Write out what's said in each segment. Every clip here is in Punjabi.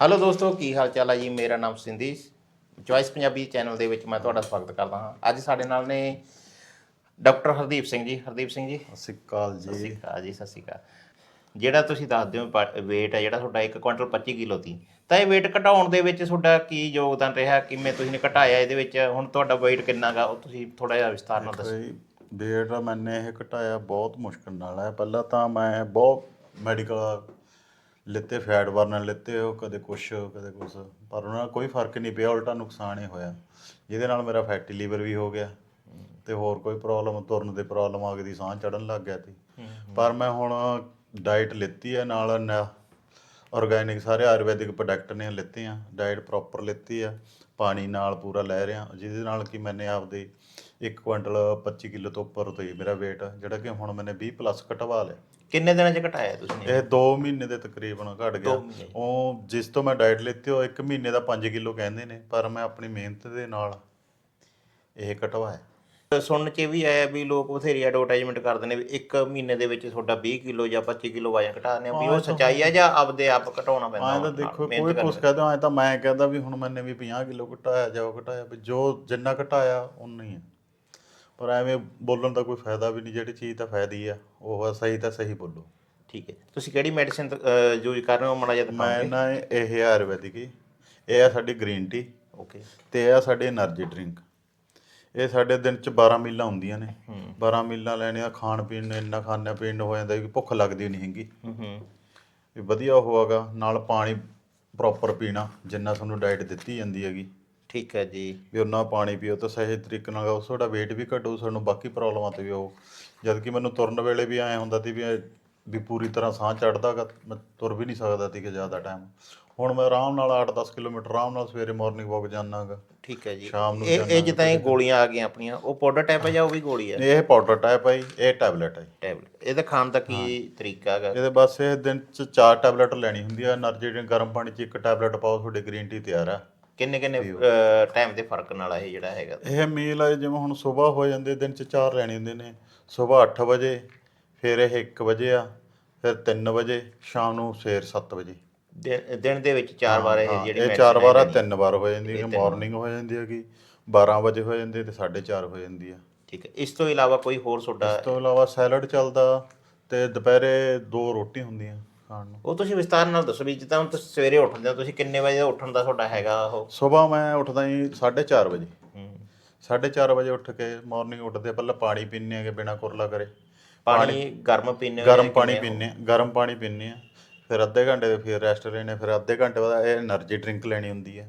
ਹੈਲੋ ਦੋਸਤੋ ਕੀ ਹਾਲ ਚਾਲ ਹੈ ਜੀ? ਮੇਰਾ ਨਾਮ ਸਿੰਧੀ ਚੁਆਇਸ ਪੰਜਾਬੀ ਚੈਨਲ ਦੇ ਵਿੱਚ ਮੈਂ ਤੁਹਾਡਾ ਸਵਾਗਤ ਕਰਦਾ ਹਾਂ। ਅੱਜ ਸਾਡੇ ਨਾਲ ਨੇ ਡਾਕਟਰ ਹਰਦੀਪ ਸਿੰਘ ਜੀ। ਹਰਦੀਪ ਸਿੰਘ ਜੀ। ਸਤਿ ਸ਼੍ਰੀ ਅਕਾਲ ਸਤਿ ਸ਼੍ਰੀ ਜੀ ਅਕਾਲ ਜੀ ਸਤਿ ਸ਼੍ਰੀ ਅਕਾਲ। ਜਿਹੜਾ ਤੁਸੀਂ ਦੱਸਦੇ ਹੋ weight ਹੈ ਜਿਹੜਾ ਤੁਹਾਡਾ 1 ਕੁਇੰਟਲ 25 ਕਿਲੋ ਸੀ ਤਾਂ ਇਹ weight ਘਟਾਉਣ ਦੇ ਵਿੱਚ ਤੁਹਾਡਾ ਕੀ ਯੋਗਦਾਨ ਰਿਹਾ? ਕਿਵੇਂ ਤੁਸੀਂ ਨੇ ਘਟਾਇਆ ਇਹਦੇ ਵਿੱਚ? ਹੁਣ ਤੁਹਾਡਾ weight ਕਿੰਨਾ ਗਾ? ਉਹ ਤੁਸੀਂ ਥੋੜਾ ਜਿਹਾ ਵਿਸਤਾਰ ਨਾਲ ਦੱਸੋ। weight ਮੈਨੇ ਇਹ ਘਟਾਇਆ ਬਹੁਤ ਮੁਸ਼ਕਲ ਨਾਲ ਹੈ। ਪਹਿਲਾਂ ਤਾਂ ਮੈਂ ਬਹੁਤ ਮੈਡੀਕਲ ਲਿੱਤੇ ਫੈਟ ਬਰਨਰ ਲਿੱਤੇ ਉਹ ਕਦੇ ਕੁਛ ਕਦੇ ਕੁਛ। ਪਰ ਉਹਨਾਂ ਨਾਲ ਕੋਈ ਫ਼ਰਕ ਨਹੀਂ ਪਿਆ ਉਲਟਾ ਨੁਕਸਾਨ ਹੀ ਹੋਇਆ। ਜਿਹਦੇ ਨਾਲ ਮੇਰਾ ਫੈਟੀ ਲੀਵਰ ਵੀ ਹੋ ਗਿਆ ਤੇ ਹੋਰ ਕੋਈ ਪ੍ਰੋਬਲਮ ਤੁਰਨ ਦੇ ਪ੍ਰੋਬਲਮ ਆ ਗਈ ਸਾਹ ਚੜਨ ਲੱਗ ਗਿਆ ਸੀ। ਪਰ ਮੈਂ ਹੁਣ ਡਾਈਟ ਲਿੱਤੀ ਹੈ ਨਾਲ ਆਰਗੈਨਿਕ ਸਾਰੇ ਆਯੁਰਵੈਦਿਕ ਪ੍ਰੋਡਕਟ ਨੇ ਲਿੱਤੇ ਆ ਡਾਈਟ ਪ੍ਰੋਪਰ ਲਿੱਤੀ ਆ। ਪਾਣੀ ਨਾਲ ਪੂਰਾ ਲੈ ਰਿਹਾ ਜਿਹਦੇ ਨਾਲ ਕਿ ਮੈਨੇ ਆਪਦੇ 1 ਕੁਇੰਟਲ 25 ਕਿਲੋ ਤੋਂ ਉੱਪਰ ਤੋਂ ਹੀ ਮੇਰਾ weight ਜਿਹੜਾ ਕਿ ਹੁਣ ਮੈਨੇ 20 ਪਲੱਸ ਘਟਵਾ ਲਿਆ। ਕਿੰਨੇ ਦਿਨਾਂ 'ਚ ਘਟਾਇਆ ਤੁਸੀਂ ਇਹ 2 ਮਹੀਨੇ ਦੇ ਤਕਰੀਬਨ ਘਟ ਗਿਆ। ਉਹ ਜਿਸ ਤੋਂ ਮੈਂ ਡਾਈਟ ਲਿੱਤੀ ਉਹ 1 ਮਹੀਨੇ ਦਾ 5 ਕਿਲੋ ਕਹਿੰਦੇ ਨੇ ਪਰ ਮੈਂ ਆਪਣੀ ਮਿਹਨਤ ਦੇ ਨਾਲ ਇਹ ਘਟਵਾਇਆ। ਸੁਣਨ 'ਚ ਇਹ ਵੀ ਆਇਆ ਵੀ ਲੋਕ ਬਥੇਰੀ ਐਡਵਰਟਾਈਜ਼ਮੈਂਟ ਕਰਦੇ ਨੇ ਵੀ ਇੱਕ ਮਹੀਨੇ ਦੇ ਵਿੱਚ ਤੁਹਾਡਾ 20 ਕਿਲੋ ਜਾਂ 25 ਕਿਲੋ ਵਜਨ ਘਟਾਉਂਦੇ ਆ ਵੀ ਉਹ ਸੱਚਾਈ ਆ ਜਾਂ ਆਪਦੇ ਆਪ ਘਟਾਉਣਾ ਪੈਂਦਾ ਐਂ ਤਾਂ ਦੇਖੋ ਕੋਈ ਕੁਛ ਕਹਦਾ ਐ ਤਾਂ ਮੈਂ ਕਹਿੰਦਾ ਵੀ ਹੁਣ ਮੈਨੇ ਵੀ 50 ਕਿਲੋ ਘਟਾਇਆ ਜਾਂ ਉਹ ਘਟਾਇਆ ਵੀ ਜੋ ਜਿੰਨਾ ਘਟਾਇਆ ਉਨਾ ਹੀ ਆ। ਪਰ ਐਵੇਂ ਬੋਲਣ ਦਾ ਕੋਈ ਫਾਇਦਾ ਵੀ ਨਹੀਂ ਜਿਹੜੀ ਚੀਜ਼ ਤਾਂ ਫਾਇਦੀ ਆ ਉਹ ਆ ਸਹੀ ਤਾਂ ਸਹੀ ਬੋਲੋ। ਠੀਕ ਹੈ। ਤੁਸੀਂ ਕਿਹੜੀ ਮੈਡੀਸਿਨ ਯੂਜ਼ ਕਰ ਰਹੇ ਹੋ ਮਾੜਾ ਜਿਹਾ ਮੈਂ ਨਾ ਇਹ ਆਯੁਰਵੈਦਿਕ ਹੀ ਇਹ ਆ ਸਾਡੀ ਗ੍ਰੀਨ ਟੀ ਓਕੇ ਤੇ ਇਹ ਆ ਸਾਡੇ એનર્ਜੀ ਡਰਿੰਕ ਇਹ ਸਾਡੇ ਦਿਨ ਚ 12 ਮੀਲਾਂ ਹੁੰਦੀਆਂ ਨੇ। 12 ਮੀਲਾਂ ਲੈਣੀਆਂ ਖਾਣ ਪੀਣ ਨੂੰ ਇੰਨਾ ਖਾਣਾ ਪੀਣ ਨੂੰ ਹੋ ਜਾਂਦਾ ਕਿ ਭੁੱਖ ਲੱਗਦੀ ਨਹੀਂ ਹੈਗੀ। ਹੂੰ ਹੂੰ। ਵੀ ਵਧੀਆ ਹੋਵਾਗਾ ਨਾਲ ਪਾਣੀ ਪ੍ਰੋਪਰ ਪੀਣਾ ਜਿੰਨਾ ਤੁਹਾਨੂੰ ਡਾਈਟ ਦਿੱਤੀ ਜਾਂਦੀ ਹੈਗੀ। ਠੀਕ ਹੈ ਜੀ। ਵੀ ਉਹਨਾਂ ਪਾਣੀ ਪੀਓ ਤਾਂ ਸਹੀ ਤਰੀਕੇ ਨਾਲ ਉਸ ਤੁਹਾਡਾ weight ਵੀ ਘਟੂ ਸਾਨੂੰ ਬਾਕੀ ਪ੍ਰੋਬਲਮਾਂ ਤੇ ਵੀ ਉਹ ਜਦ ਕਿ ਮੈਨੂੰ ਤੁਰਨ ਵੇਲੇ ਵੀ ਐ ਹੁੰਦਾ ਸੀ ਵੀ ਵੀ ਪੂਰੀ ਤਰ੍ਹਾਂ ਸਾਹ ਚੜਦਾ ਗਾ ਮੈਂ ਤੁਰ ਵੀ ਨਹੀਂ ਸਕਦਾ ਸੀ ਕਿ ਜ਼ਿਆਦਾ ਟਾਈਮ ਹੁਣ ਮੈਂ ਆਰਾਮ ਨਾਲ 8-10 ਕਿਲੋਮੀਟਰ ਆਰਾਮ ਨਾਲ ਸਵੇਰੇ ਮਾਰਨਿੰਗ ਵਾਕ ਜਾਣਾਗਾ ਠੀਕ ਹੈ ਜੀ। ਸ਼ਾਮ ਨੂੰ ਇਹ ਇਹ ਜਿੱਦਾਂ ਇਹ ਗੋਲੀਆਂ ਆ ਗਈਆਂ ਆਪਣੀਆਂ ਉਹ ਪਾਊਡਰ ਟਾਈਪ ਹੈ ਜਾਂ ਉਹ ਵੀ ਗੋਲੀ ਹੈ? ਇਹ ਪਾਊਡਰ ਟਾਈਪ ਹੈ ਇਹ ਟੈਬਲੇਟ ਹੈ ਟੈਬਲੇਟ ਇਹਦਾ ਖਾਣ ਦਾ ਕੀ ਤਰੀਕਾ ਹੈਗਾ? ਇਹਦੇ ਬਸ ਇਹ ਦਿਨ ਚ ਚਾਰ ਟੈਬਲੇਟ ਲੈਣੀ ਹੁੰਦੀ ਹੈ એનર્ਜੀ ਡਰਿੰਕ ਗਰਮ ਪਾਣੀ ਚ ਇੱਕ ਟੈਬਲੇਟ ਪਾਓ ਤੁਹਾਡੇ ਗ੍ਰੀਨ ਟੀ ਤਿਆਰ ਆ। ਕਿੰਨੇ ਕਿੰਨੇ ਟਾਈਮ ਦੇ ਫ਼ਰਕ ਨਾਲ ਇਹ ਜਿਹੜਾ ਹੈਗਾ? ਇਹ ਮੀਲ ਹੈ ਜਿਵੇਂ ਹੁਣ ਸਵੇਰ ਹੋ ਜਾਂਦੇ ਦਿਨ ਚ ਚਾਰ ਲੈਣੀ ਹੁੰਦੇ ਨੇ। ਸਵੇਰ 8 ਵਜੇ ਫਿਰ ਇਹ 1 ਵਜੇ ਆ। ਫਿਰ 3 ਵਜੇ ਸ਼ਾਮ ਨੂੰ ਸਵੇਰ 7 ਵਜੇ। ਦਿਨ- ਦਿਨ ਦੇ ਵਿੱਚ ਚਾਰ ਵਾਰ ਇਹ ਹਾਂ, ਜਿਹੜੀ ਇਹ ਚਾਰ ਵਾਰ ਆ ਤਿੰਨ ਵਾਰ ਹੋ ਜਾਂਦੀ ਹੈ ਮਾਰਨਿੰਗ ਹੋ ਜਾਂਦੀ ਹੈਗੀ 12 ਵਜੇ ਹੋ ਜਾਂਦੀ ਹੈ ਤੇ 4:30 ਹੋ ਜਾਂਦੀ ਆ ਠੀਕ ਹੈ ਇਸ ਤੋਂ ਇਲਾਵਾ ਕੋਈ ਹੋਰ ਤੁਹਾਡਾ ਇਸ ਤੋਂ ਇਲਾਵਾ ਸੈਲਡ ਚੱਲਦਾ ਤੇ ਦੁਪਹਿਰੇ ਦੋ ਰੋਟੀ ਹੁੰਦੀਆਂ ਖਾਣ ਨੂੰ। ਉਹ ਤੁਸੀਂ ਵਿਸਤਾਰ ਨਾਲ ਦੱਸੋ ਵੀ ਜਿੱਦਾਂ ਹੁਣ ਤੁਸੀਂ ਸਵੇਰੇ ਉੱਠਦੇ ਹੋ ਤੁਸੀਂ ਕਿੰਨੇ ਵਜੇ ਉੱਠਣ ਦਾ ਤੁਹਾਡਾ ਹੈਗਾ ਉਹ? ਸਵੇਰ ਮੈਂ ਉੱਠਦਾ ਹੀ 4:30 ਵਜੇ। ਹੂੰ। 4:30 ਵਜੇ ਉੱਠ ਕੇ ਮਾਰਨਿੰਗ ਉੱਠਦੇ ਪਹਿਲਾਂ ਪਾਣੀ ਪੀਂਦੇ ਆਗੇ ਬਿਨਾ ਕੁਰਲਾ ਕਰੇ। ਪਾਣੀ ਗਰਮ ਪੀਨੇ ਗਰਮ ਪਾਣੀ ਪੀਨੇ ਗਰਮ ਪਾਣੀ ਪੀਨੇ ਆ ਫਿਰ ਅੱਧੇ ਘੰਟੇ ਦੇ ਫਿਰ ਰੈਸਟ ਲੈਣੇ ਫਿਰ ਅੱਧੇ ਘੰਟੇ ਬਾਅਦ ਇਹ એનર્ਜੀ ਡਰਿੰਕ ਲੈਣੀ ਹੁੰਦੀ ਹੈ।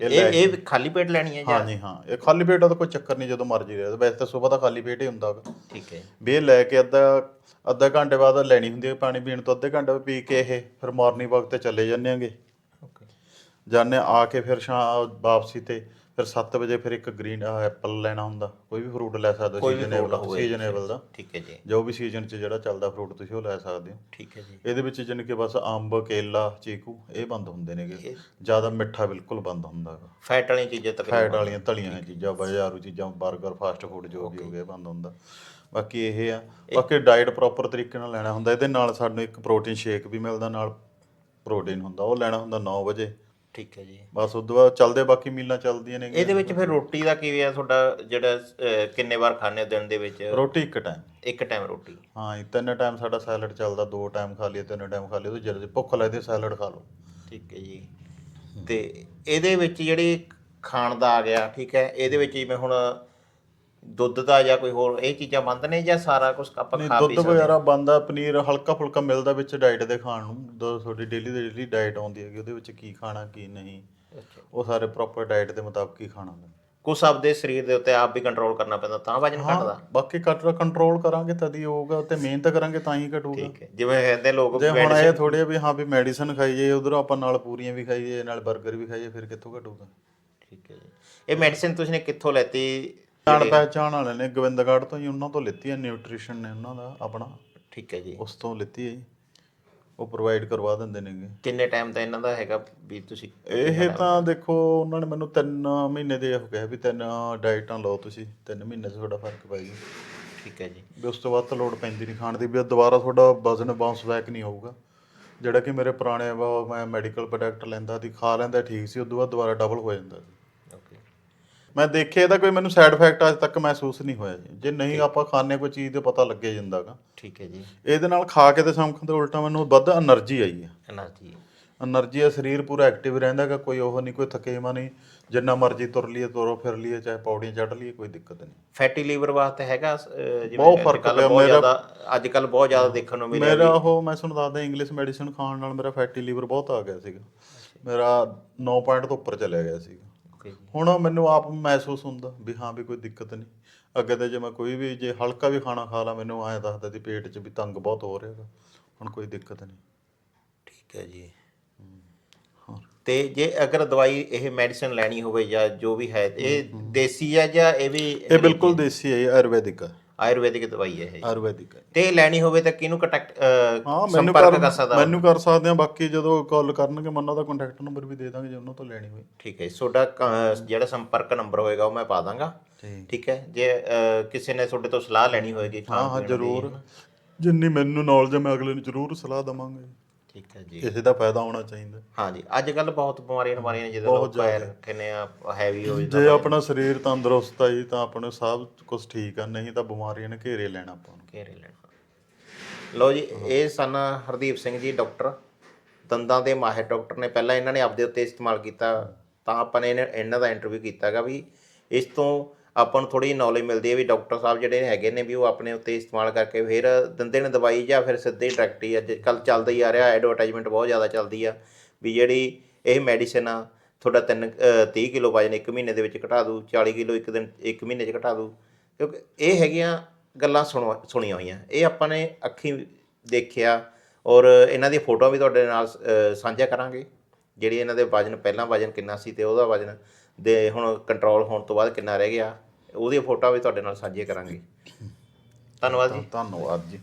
ਇਹ ਇਹ ਖਾਲੀ ਪੇਟ ਲੈਣੀ ਹੈ ਹਾਂਜੀ ਹਾਂ। ਇਹ ਖਾਲੀ ਪੇਟ ਦਾ ਕੋਈ ਚੱਕਰ ਨਹੀਂ ਜਦੋਂ ਮਰਜ਼ੀ ਰਿਹਾ ਵੈਸੇ ਤਾਂ ਸਵੇਰ ਦਾ ਖਾਲੀ ਪੇਟ ਹੀ ਹੁੰਦਾ ਠੀਕ ਹੈ। ਵੀ ਲੈ ਕੇ ਅੱਧਾ ਅੱਧਾ ਘੰਟੇ ਬਾਅਦ ਲੈਣੀ ਹੁੰਦੀ ਹੈ ਪਾਣੀ ਪੀਣ ਤੋਂ ਅੱਧੇ ਘੰਟੇ ਪੀ ਕੇ ਇਹ ਫਿਰ ਮਾਰਨਿੰਗ ਵਕਤ ਤੇ ਚਲੇ ਜਾਂਦੇ ਆਂਗੇ ਓਕੇ ਜਾਂਦੇ ਆ ਕੇ ਫਿਰ ਸ਼ਾਮ ਵਾਪਸੀ ਤੇ ਫਿਰ 7 ਵਜੇ ਫਿਰ ਇੱਕ ਗ੍ਰੀਨ ਐਪਲ ਲੈਣਾ ਹੁੰਦਾ। ਕੋਈ ਵੀ ਫਰੂਟ ਲੈ ਸਕਦੇ ਹੋ ਸੀਜ਼ਨੇਬਲ। ਸੀਜ਼ਨੇਬਲ ਦਾ। ਠੀਕ ਹੈ ਜੀ। ਜੋ ਵੀ ਸੀਜ਼ਨ 'ਚ ਜਿਹੜਾ ਚੱਲਦਾ ਫਰੂਟ ਤੁਸੀਂ ਉਹ ਲੈ ਸਕਦੇ ਹੋ। ਠੀਕ ਹੈ ਜੀ। ਇਹਦੇ ਵਿੱਚ ਜਾਣੀ ਕਿ ਬਸ ਅੰਬ ਕੇਲਾ ਚੀਕੂ ਇਹ ਬੰਦ ਹੁੰਦੇ ਨੇਗੇ ਜ਼ਿਆਦਾ ਮਿੱਠਾ ਬਿਲਕੁਲ ਬੰਦ ਹੁੰਦਾ ਹੈਗਾ ਫੈਟ ਵਾਲੀਆਂ ਚੀਜ਼ਾਂ ਤਕਰੀਬਨ ਫੈਟ ਵਾਲੀਆਂ ਤਲੀਆਂ ਚੀਜ਼ਾਂ ਬਾਜ਼ਾਰੂ ਚੀਜ਼ਾਂ 버ਗਰ ਫਾਸਟ ਫੂਡ ਜੋ ਵੀ ਹੋ ਗਿਆ ਬੰਦ ਹੁੰਦਾ। ਬਾਕੀ ਇਹ ਆ। ਬਾਕੀ ਡਾਈਟ ਪ੍ਰੋਪਰ ਤਰੀਕੇ ਨਾਲ ਲੈਣਾ ਹੁੰਦਾ। ਇਹਦੇ ਨਾਲ ਸਾਨੂੰ ਇੱਕ ਪ੍ਰੋਟੀਨ ਸ਼ੇਕ ਵੀ ਮਿਲਦਾ ਨਾਲ ਪ੍ਰੋਟੀਨ ਹੁੰਦਾ। ਉਹ ਲੈਣਾ ਹੁੰਦਾ 9 ਵਜੇ। ਠੀਕ ਹੈ ਜੀ। ਬਸ ਉਦੋਂ ਬਾਅਦ ਚੱਲਦੇ ਬਾਕੀ ਮੀਲਾਂ ਚੱਲਦੀਆਂ ਨੇ ਇਹਦੇ ਵਿੱਚ ਫਿਰ ਰੋਟੀ ਦਾ ਕੀ ਹੈ ਤੁਹਾਡਾ ਜਿਹੜਾ ਅਹ, ਕਿੰਨੇ ਵਾਰ ਖਾਣੇ ਹੋ ਦਿਨ ਦੇ ਵਿੱਚ? ਰੋਟੀ ਇੱਕ ਟਾਈਮ ਇੱਕ ਟਾਈਮ ਰੋਟੀ। ਹਾਂ ਜੀ, ਤਿੰਨ ਟਾਈਮ ਸਾਡਾ ਸੈਲਡ ਚੱਲਦਾ ਦੋ ਟਾਈਮ ਖਾ ਲਈਏ ਤਿੰਨ ਟਾਈਮ ਖਾ ਲਈਏ ਉਹ ਜਦੋਂ ਭੁੱਖ ਲੱਗਦੀ ਸੈਲਡ ਖਾ ਲਓ। ਠੀਕ ਹੈ ਜੀ। ਤੇ ਇਹਦੇ ਵਿੱਚ ਜਿਹੜੀ ਖਾਣ ਦਾ ਆ ਗਿਆ ਠੀਕ ਹੈ ਇਹਦੇ ਵਿੱਚ ਜਿਵੇਂ ਹੁਣ ਦੁੱਧ ਦਾ ਜਾਂ ਕੋਈ ਹੋਰ ਇਹ ਚੀਜ਼ਾਂ ਬੰਦ ਨੇ ਜਾਂ ਸਾਰਾ ਕੁਝ ਆਪਾਂ ਨਹੀਂ ਖਾ ਪੀ ਦੁੱਧ ਸਕਦੇ? ਵਗੈਰਾ ਬੰਦਾ ਪਨੀਰ ਹਲਕਾ ਫੁਲਕਾ ਮਿਲਦਾ ਵਿੱਚ ਡਾਈਟ ਦੇ ਖਾਣ ਨੂੰ। ਦੋ ਤੁਹਾਡੀ ਡੇਲੀ ਦੀ ਡੇਲੀ ਡਾਈਟ ਆਉਂਦੀ ਹੈਗੀ ਉਹਦੇ ਵਿੱਚ ਕੀ ਖਾਣਾ ਕੀ ਨਹੀਂ। ਉਹ ਸਾਰੇ ਪ੍ਰੋਪਰ ਡਾਈਟ ਦੇ ਮੁਤਾਬਕ ਹੀ ਖਾਣਾ ਹੁੰਦਾ। ਕੁਛ ਆਪਦੇ ਸਰੀਰ ਦੇ ਉੱਤੇ ਆਪ ਵੀ ਕੰਟਰੋਲ ਕਰਨਾ ਪੈਂਦਾ ਤਾਂ ਵਜਨ ਘਟਦਾ। ਬਾਕੀ ਕੱਟ ਕੰਟਰੋਲ ਕਰਾਂਗੇ ਤਦ ਹੀ ਹੋਊਗਾ ਤੇ ਮਿਹਨਤ ਕਰਾਂਗੇ ਤਾਂ ਹੀ ਘਟੂਗਾ। ਠੀਕ ਹੈ। ਜਿਵੇਂ ਕਹਿੰਦੇ ਲੋਕ ਜੇ ਹੁਣ ਇਹ ਥੋੜੇ ਵੀ ਹਾਂ ਵੀ ਮੈਡੀਸਨ ਖਾਈਏ ਉਧਰੋਂ ਆਪਾਂ ਨਾਲ ਪੂਰੀਆਂ ਵੀ ਖਾਈਏ ਨਾਲ 버ਗਰ ਵੀ ਖਾਈਏ ਫਿਰ ਕਿੱਥੋਂ ਘਟੂਗਾ? ਠੀਕ ਹੈ ਜੀ। ਇਹ ਮੈਡੀਸਿਨ ਤੁਸੀਂ ਨੇ ਕਿੱਥੋਂ ਲੈਤੀ? ਜਾਣ ਪਹਿਚਾਣ ਵਾਲੇ ਨੇ ਗੋਬਿੰਦਗੜ੍ਹ ਤੋਂ ਹੀ ਉਹਨਾਂ ਤੋਂ ਲਿੱਤੀ ਹੈ ਨਿਊਟ੍ਰੀਸ਼ਨ ਨੇ ਉਹਨਾਂ ਦਾ ਆਪਣਾ। ਠੀਕ ਹੈ ਜੀ। ਉਸ ਤੋਂ ਲਿੱਤੀ ਹੈ ਜੀ। ਉਹ ਪ੍ਰੋਵਾਈਡ ਕਰਵਾ ਦਿੰਦੇ ਨੇਗੇ ਕਿੰਨੇ ਟਾਈਮ ਦਾ ਇਹਨਾਂ ਦਾ ਹੈਗਾ ਵੀ ਤੁਸੀਂ? ਇਹ ਤਾਂ ਦੇਖੋ ਉਹਨਾਂ ਨੇ ਮੈਨੂੰ 3 ਮਹੀਨੇ ਦੇ ਉਹ ਕਿਹਾ ਵੀ ਤਿੰਨ ਡਾਈਟਾਂ ਲਓ ਤੁਸੀਂ। 3 ਮਹੀਨੇ 'ਚ ਤੁਹਾਡਾ ਫ਼ਰਕ ਪੈ ਜਾਊ ਠੀਕ ਹੈ ਜੀ। ਵੀ ਉਸ ਤੋਂ ਬਾਅਦ ਤਾਂ ਲੋੜ ਪੈਂਦੀ ਨਹੀਂ ਖਾਣ ਦੀ। ਵੀ ਦੁਬਾਰਾ ਤੁਹਾਡਾ ਵਜ਼ਨ ਬਾਉਂਸ ਬੈਕ ਨਹੀਂ ਹੋਊਗਾ। ਜਿਹੜਾ ਕਿ ਮੇਰੇ ਪੁਰਾਣੇ ਵਾ- ਮੈਂ ਮੈਡੀਕਲ ਪ੍ਰੋਡਕਟ ਲੈਂਦਾ ਸੀ ਖਾ ਲੈਂਦਾ ਠੀਕ ਸੀ ਉਦੋਂ ਬਾਅਦ ਦੁਬਾਰਾ ਡਬਲ ਹੋ ਜਾਂਦਾ ਸੀ। ਮੈਂ ਦੇਖਿਆ ਇਹਦਾ ਕੋਈ ਮੈਨੂੰ ਸਾਈਡ ਇਫੈਕਟ ਅੱਜ ਤੱਕ ਮਹਿਸੂਸ ਨਹੀਂ ਹੋਇਆ ਜੀ। ਜੇ ਨਹੀਂ ਆਪਾਂ ਖਾਣੇ ਕੋਈ ਚੀਜ਼ ਤੇ ਪਤਾ ਲੱਗੇ ਜਾਂਦਾਗਾ। ਠੀਕ ਹੈ ਜੀ। ਇਹਦੇ ਨਾਲ ਖਾ ਕੇ ਤੇ ਸਮਖਣ ਤੋਂ ਉਲਟਾ ਮੈਨੂੰ ਵੱਧ એનર્ਜੀ ਆਈ ਹੈ એનર્ਜੀ એનર્ਜੀ ਆ ਸਰੀਰ ਪੂਰਾ ਐਕਟਿਵ ਰਹਿੰਦਾ ਰਹਿੰਦਾਗਾ ਕੋਈ ਉਹ ਨਹੀਂ ਕੋਈ ਥਕੇਵਾ ਨਹੀਂ। ਜਿੰਨਾ ਮਰਜ਼ੀ ਤੁਰ ਲਈਏ ਤੁਰੋ ਫਿਰ ਲਈਏ ਚਾਹੇ ਪੌੜੀਆਂ ਚੜ ਲਈਏ ਕੋਈ ਦਿੱਕਤ ਨਹੀਂ। ਫੈਟੀ ਲੀਵਰ ਵਾਸਤੇ ਹੈਗਾ ਜਿਵੇਂ ਬਹੁਤ ਫ਼ਰਕ ਪਿਆ ਮੇਰਾ। ਅੱਜ ਕੱਲ ਬਹੁਤ ਜ਼ਿਆਦਾ ਦੇਖਣ ਨੂੰ ਮਿਲਿਆ ਮੇਰਾ ਉਹ ਮੈਂ ਤੁਹਾਨੂੰ ਦੱਸਦਾ ਇੰਗਲਿਸ਼ ਮੈਡੀਸਨ ਖਾਣ ਨਾਲ ਮੇਰਾ ਫੈਟੀ ਲੀਵਰ ਬਹੁਤ ਆ ਗਿਆ ਸੀਗਾ। ਮੇਰਾ 9 ਪੁਆਇੰਟ ਤੋਂ ਉੱਪਰ ਚਲਾ ਗਿਆ ਸੀਗਾ। ਓਕੇ ਜੀ। ਹੁਣ ਮੈਨੂੰ ਆਪ ਮਹਿਸੂਸ ਹੁੰਦਾ ਵੀ ਹਾਂ ਵੀ ਕੋਈ ਦਿੱਕਤ ਨਹੀਂ। ਅੱਗੇ ਤੇ ਜੇ ਮੈਂ ਕੋਈ ਵੀ ਜੇ ਹਲਕਾ ਵੀ ਖਾਣਾ ਖਾ ਲਾ ਮੈਨੂੰ ਐਂ ਦੱਸਦਾ ਸੀ ਪੇਟ 'ਚ ਵੀ ਤੰਗ ਬਹੁਤ ਹੋ ਰਿਹਾਗਾ ਹੁਣ ਕੋਈ ਦਿੱਕਤ ਨਹੀਂ। ਠੀਕ ਹੈ ਜੀ। ਤੇ ਜੇ ਅਗਰ ਦਵਾਈ ਇਹ ਮੈਡੀਸਿਨ ਲੈਣੀ ਹੋਵੇ ਜਾਂ ਜੋ ਵੀ ਹੈ ਇਹ ਦੇਸੀ ਹੈ ਜਾਂ ਇਹ ਵੀ ਇਹ ਬਿਲਕੁਲ ਦੇਸੀ ਹੈ ਇਹ ਆਯੁਰਵੈਦਿਕ ਹੈ। ਆਯੁਰਵੈਦਿਕ ਦਵਾਈ ਹੈ ਇਹ ਆਯੁਰਵੈਦਿਕ ਹੈ। ਤੇ ਲੈਣੀ ਹੋਵੇ ਤਾਂ ਕਿਹਨੂੰ ਕੰਟੈਕਟ ਹਾਂ ਮੈਨੂੰ ਸੰਪਰਕ ਕਰ ਸਕਦਾ ਮੈਨੂੰ ਕਰ ਸਕਦੇ ਆ ਬਾਕੀ ਜਦੋਂ ਕਾਲ ਕਰਨਗੇ ਮੈਂ ਉਹਨਾਂ ਦਾ ਕੰਟੈਕਟ ਨੰਬਰ ਵੀ ਦੇ ਦਾਂਗੇ ਜੇ ਉਹਨਾਂ ਤੋਂ ਲੈਣੀ ਹੋਈ। ਠੀਕ ਹੈ ਤੁਹਾਡਾ ਕ- ਜਿਹੜਾ ਸੰਪਰਕ ਨੰਬਰ ਹੋਏਗਾ ਉਹ ਮੈਂ ਪਾ ਦਾਂਗਾ। ਠੀਕ। ਠੀਕ ਹੈ। ਜੇ ਕਿਸੇ ਨੇ ਤੁਹਾਡੇ ਤੋਂ ਸਲਾਹ ਲੈਣੀ ਹੋਏਗੀ ਹਾਂ ਹਾਂ ਜ਼ਰੂਰ। ਜਿੰਨੀ ਮੈਨੂੰ ਨੌਲੇਜ ਹੈ ਮੈਂ ਅਗਲੇ ਨੂੰ ਜ਼ਰੂਰ ਸਲਾਹ ਦਵਾਂਗਾ। ਠੀਕ ਹੈ ਜੀ। ਕਿਸੇ ਦਾ ਫਾਇਦਾ ਹੋਣਾ ਚਾਹੀਦਾ। ਹਾਂ ਜੀ ਅੱਜ ਕੱਲ ਬਹੁਤ ਬਿਮਾਰੀਆਂ ਬਿਮਾਰੀਆਂ ਜਿਹਦੇ ਲੋਕ ਪੈਰ ਰੱਖੇ ਨੇ ਆ ਹੈਵੀ ਹੋ ਜਾਂਦਾ ਜੇ ਆਪਣਾ ਸਰੀਰ ਤੰਦਰੁਸਤ ਹੈ ਜੀ ਤਾਂ ਆਪਣੇ ਸਭ ਕੁਝ ਠੀਕ ਆ ਨਹੀਂ ਤਾਂ ਬਿਮਾਰੀਆਂ ਨੇ ਘੇਰੇ ਲੈਣਾ ਆਪਾਂ ਨੂੰ। ਘੇਰੇ ਲੈਣਾ। ਲਓ ਜੀ ਇਹ ਸਨ ਹਰਦੀਪ ਸਿੰਘ ਜੀ ਡਾਕਟਰ। ਦੰਦਾਂ ਦੇ ਮਾਹਿਰ ਡਾਕਟਰ ਨੇ ਪਹਿਲਾਂ ਇਹਨਾਂ ਨੇ ਆਪਦੇ ਉੱਤੇ ਇਸਤੇਮਾਲ ਕੀਤਾ ਤਾਂ ਆਪਾਂ ਨੇ ਇਹਨਾਂ ਦਾ ਇੰਟਰਵਿਊ ਕੀਤਾਗਾ ਵੀ ਇਸ ਤੋਂ ਆਪਾਂ ਨੂੰ ਥੋੜੀ ਨੌਲੇਜ ਮਿਲਦੀ ਹੈ ਵੀ ਡਾਕਟਰ ਸਾਹਿਬ ਜਿਹੜੇ ਹੈਗੇ ਨੇ ਵੀ ਉਹ ਆਪਣੇ ਉੱਤੇ ਇਸਤੇਮਾਲ ਕਰਕੇ ਫਿਰ ਦਿੰਦੇ ਨੇ ਦਵਾਈ ਜਾਂ ਫਿਰ ਸਿੱਧੇ ਡਾਇਰੈਕਟ ਹੀ ਅੱਜ ਕੱਲ ਚੱਲਦਾ ਹੀ ਆ ਰਿਹਾ ਐਡਵਰਟਾਈਜ਼ਮੈਂਟ ਬਹੁਤ ਜ਼ਿਆਦਾ ਚੱਲਦੀ ਆ ਵੀ ਜਿਹੜੀ ਇਹ ਮੈਡੀਸਿਨ ਆ ਤੁਹਾਡਾ 3 30 ਕਿਲੋ ਵਜਨ ਇੱਕ ਮਹੀਨੇ ਦੇ ਵਿੱਚ ਘਟਾ ਦੂ 40 ਕਿਲੋ ਇੱਕ ਦਿਨ ਇੱਕ ਮਹੀਨੇ 'ਚ ਘਟਾ ਦੂ ਕਿਉਂਕਿ ਇਹ ਹੈਗੀਆਂ ਗੱਲਾਂ ਸੁਣ ਸੁਣੀਆਂ ਹੋਈਆਂ। ਇਹ ਆਪਾਂ ਨੇ ਅੱਖੀਂ ਦੇਖਿਆ ਔਰ ਇਹਨਾਂ ਦੀ ਫੋਟੋ ਵੀ ਤੁਹਾਡੇ ਨਾਲ ਅ, ਸਾਂਝਾ ਕਰਾਂਗੇ। ਜਿਹੜੀ ਇਹਨਾਂ ਦੇ ਵਜਨ ਪਹਿਲਾਂ ਵਜਨ ਕਿੰਨਾ ਸੀ ਤੇ ਉਹਦਾ ਵਜਨ ਦੇ ਹੁਣ ਕੰਟਰੋਲ ਹੋਣ ਤੋਂ ਬਾਅਦ ਕਿੰਨਾ ਰਹਿ ਗਿਆ। ਉਹਦੀਆਂ ਫੋਟੋ ਵੀ ਤੁਹਾਡੇ ਨਾਲ ਸਾਂਝੀਆਂ ਕਰਾਂਗੇ। ਧੰਨਵਾਦ ਜੀ। ਧੰਨਵਾਦ ਜੀ।